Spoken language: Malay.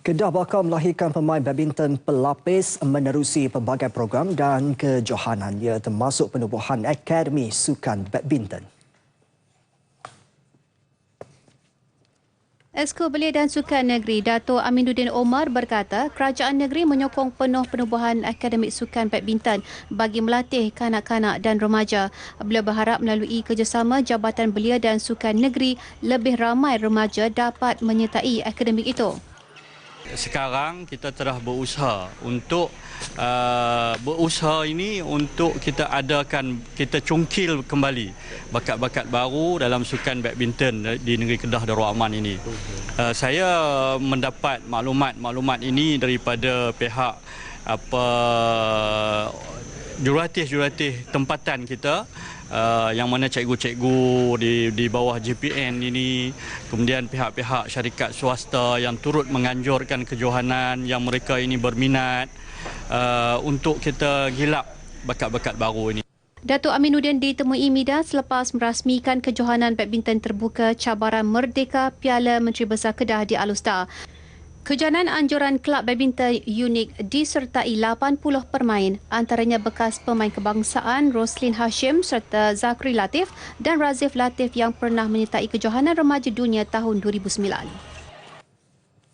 Kedah bakal melahirkan pemain badminton pelapis menerusi pelbagai program dan kejohanan ia termasuk penubuhan Akademi Sukan Badminton. Esko Belia dan Sukan Negeri Dato' Aminuddin Omar berkata kerajaan negeri menyokong penuh penubuhan Akademik Sukan Badminton bagi melatih kanak-kanak dan remaja. Beliau berharap melalui kerjasama Jabatan Belia dan Sukan Negeri lebih ramai remaja dapat menyertai akademik itu sekarang kita telah berusaha untuk uh, berusaha ini untuk kita adakan kita cungkil kembali bakat-bakat baru dalam sukan badminton di negeri Kedah Darul Aman ini. Uh, saya mendapat maklumat-maklumat ini daripada pihak apa jurulatih-jurulatih tempatan kita uh, yang mana cikgu-cikgu di di bawah JPN ini kemudian pihak-pihak syarikat swasta yang turut menganjurkan kejohanan yang mereka ini berminat uh, untuk kita gilap bakat-bakat baru ini. Datuk Aminuddin ditemui media selepas merasmikan kejohanan badminton terbuka cabaran Merdeka Piala Menteri Besar Kedah di Alustar. Kejohanan anjuran kelab badminton unik disertai 80 pemain antaranya bekas pemain kebangsaan Roslin Hashim serta Zakri Latif dan Razif Latif yang pernah menyertai kejohanan remaja dunia tahun 2009.